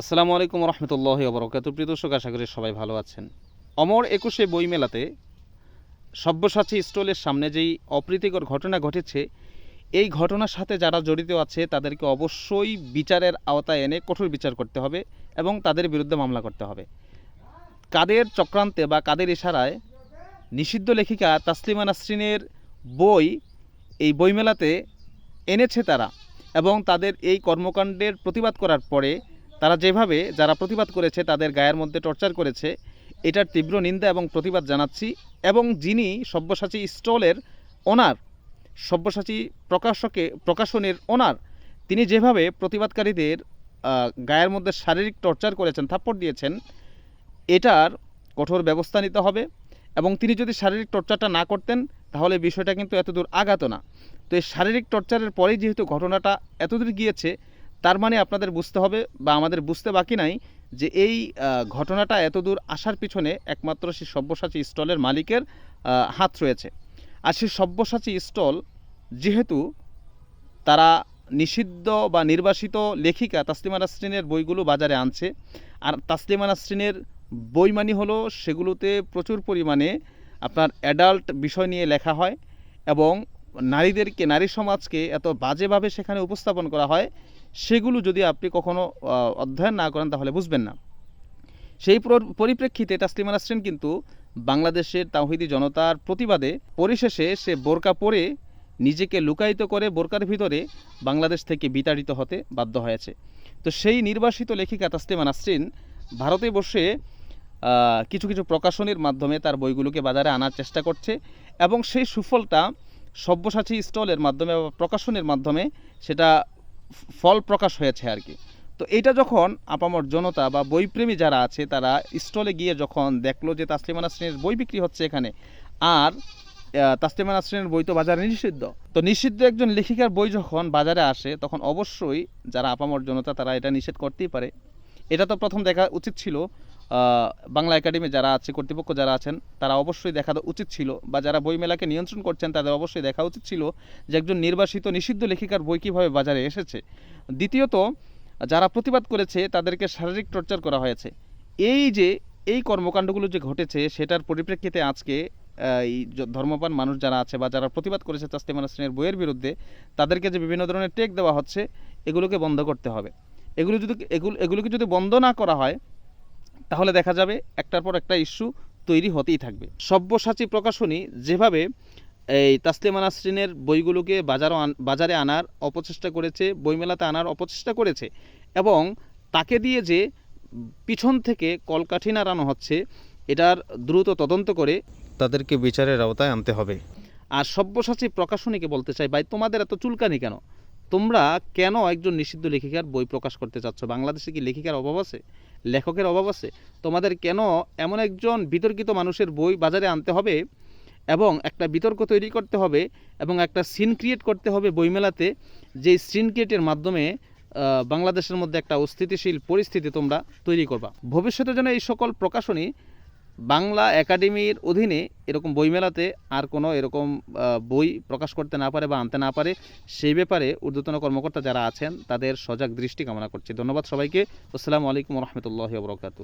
আসসালামু আলাইকুম রহমতুল্লাহ বরকাত প্রিয় দর্শক, আশা করি সবাই ভালো আছেন। অমর একুশে বই মেলাতে সব্যসাচী স্টলের সামনে যেই অপ্রীতিকর ঘটনা ঘটেছে, এই ঘটনার সাথে যারা জড়িত আছে, তাদেরকে অবশ্যই বিচারের আওতায় এনে কঠোর বিচার করতে হবে এবং তাদের বিরুদ্ধে মামলা করতে হবে। কাদের চক্রান্তে বা কাদের ইশারায় নিষিদ্ধ লেখিকা তাসলিমা নাসরিনের বই এই বইমেলাতে এনেছে তারা এবং তাদের এই কর্মকাণ্ডের প্রতিবাদ করার পরে তারা যেভাবে যারা প্রতিবাদ করেছে, তাদের গায়ের মধ্যে টর্চার করেছে, এটার তীব্র নিন্দা এবং প্রতিবাদ জানাচ্ছি এবং যিনি সব্যসাচী স্টলের ওনার, সব্যসাচী প্রকাশকে, প্রকাশনের ওনার, তিনি যেভাবে প্রতিবাদকারীদের গায়ের মধ্যে শারীরিক টর্চার করেছেন, থাপ্পড় দিয়েছেন, এটার কঠোর ব্যবস্থা নিতে হবে এবং তিনি যদি শারীরিক টর্চারটা না করতেন, তাহলে বিষয়টা কিন্তু এতদূর আগাতো না। তো এই শারীরিক টর্চারের পরেই যেহেতু ঘটনাটা এতদূর গিয়েছে তার মানে আপনাদের বুঝতে হবে বা আমাদের বুঝতে বাকি নাই যে এই ঘটনাটা এতদূর আসার পিছনে একমাত্র সেই সব্যসাচী স্টলের মালিকের হাত রয়েছে। আর সেই সব্যসাচী স্টল যেহেতু তারা নিষিদ্ধ বা নির্বাসিত লেখিকা তাসলিমা নাসরিনের বইগুলো বাজারে আনছে, আর তাসলিমা নাসরিনের বই মানে হলো সেগুলোতে প্রচুর পরিমাণে আপনার অ্যাডাল্ট বিষয় নিয়ে লেখা হয় এবং নারীদেরকে, নারী সমাজকে এত বাজেভাবে সেখানে উপস্থাপন করা হয়, সেগুলো যদি আপনি কখনো অধ্যয়ন না করেন তাহলে বুঝবেন না। সেই পরিপ্রেক্ষিতে তাসলিমা নাসরিন কিন্তু বাংলাদেশের তাওহিদি জনতার প্রতিবাদে পরিশেষে সে বোরকা পরে নিজেকে লুকায়িত করে বোরকার ভিতরে বাংলাদেশ থেকে বিতাড়িত হতে বাধ্য হয়েছে। তো সেই নির্বাসিত লেখিকা তাসলিমা নাসরিন ভারতে বসে কিছু কিছু প্রকাশনীর মাধ্যমে তার বইগুলোকে বাজারে আনার চেষ্টা করছে এবং সেই সুফলটা সব্যসাচী স্টলের মাধ্যমে বা প্রকাশনের মাধ্যমে সেটা ফল প্রকাশ হয়েছে আর কি। তো এটা যখন আপামর জনতা বা বইপ্রেমী যারা আছে, তারা স্টলে গিয়ে যখন দেখল যে তাসলিমা নাসরিনের বই বিক্রি হচ্ছে এখানে, আর তাসলিমা নাসরিনের বই তো বাজারে নিষিদ্ধ। তো নিষিদ্ধ একজন লেখিকার বই যখন বাজারে আসে, তখন অবশ্যই যারা আপামর জনতা, তারা এটা নিষেধ করতেই পারে। এটা তো প্রথম দেখা উচিত ছিল বাংলা একাডেমি যারা আছে, কর্তৃপক্ষ যারা আছেন, তারা অবশ্যই দেখা উচিত ছিল বা যারা বই মেলাকে নিয়ন্ত্রণ করছেন, তাদের অবশ্যই দেখা উচিত ছিল যে একজন নির্বাসিত নিষিদ্ধ লেখিকার বই কীভাবে বাজারে এসেছে। দ্বিতীয়ত, যারা প্রতিবাদ করেছে, তাদেরকে শারীরিক টর্চার করা হয়েছে। এই যে, এই কর্মকাণ্ডগুলো যে ঘটেছে, সেটার পরিপ্রেক্ষিতে আজকে এই ধর্মপান মানুষ যারা আছে বা যারা প্রতিবাদ করেছে তাস্তিমান হোসেনের বইয়ের বিরুদ্ধে, তাদেরকে যে বিভিন্ন ধরনের টেক দেওয়া হচ্ছে, এগুলোকে বন্ধ করতে হবে। এগুলো যদি, এগুলো, এগুলোকে যদি বন্ধ না করা হয় তাহলে দেখা যাবে একটার পর একটা ইস্যু তৈরি হতেই থাকবে। সব্যসাচী প্রকাশনী যেভাবে এই তাসলিমা নাসরিনের বইগুলোকে বাজারও বাজারে আনার অপচেষ্টা করেছে বইমেলাতে আনার অপচেষ্টা করেছে এবং তাকে দিয়ে যে পিছন থেকে কলকাঠি নাড়ানো হচ্ছে এটার দ্রুত তদন্ত করে তাদেরকে বিচারের আওতায় আনতে হবে। আর সব্যসাচী প্রকাশনীকে বলতে চাই ভাই তোমাদের এত চুলকানি কেন? তোমরা কেন একজন নিষিদ্ধ লেখিকার বই প্রকাশ করতে চাচ্ছ? বাংলাদেশে কি লেখিকার অভাব আছে? লেখকের অভাব আছে? তোমাদের কেন এমন একজন বিতর্কিত মানুষের বই বাজারে আনতে হবে এবং একটা বিতর্ক তৈরি করতে হবে এবং একটা সিন ক্রিয়েট করতে হবে বইমেলাতে যে সিন ক্রিয়েটের মাধ্যমে বাংলাদেশের মধ্যে একটা অস্থিতিশীল পরিস্থিতি তোমরা তৈরি করবা? ভবিষ্যতে যেন এই সকল প্রকাশনী বাংলা একাডেমির অধীনে এরকম বইমেলাতে আর কোনো এরকম বই প্রকাশ করতে না পারে বা আনতে না পারে, সেই ব্যাপারে ঊর্ধ্বতন কর্মকর্তা যারা আছেন তাদের সজাগ দৃষ্টি কামনা করছি। ধন্যবাদ সবাইকে। আসসালামু আলাইকুম রহমতুল্লাহ বরকাতু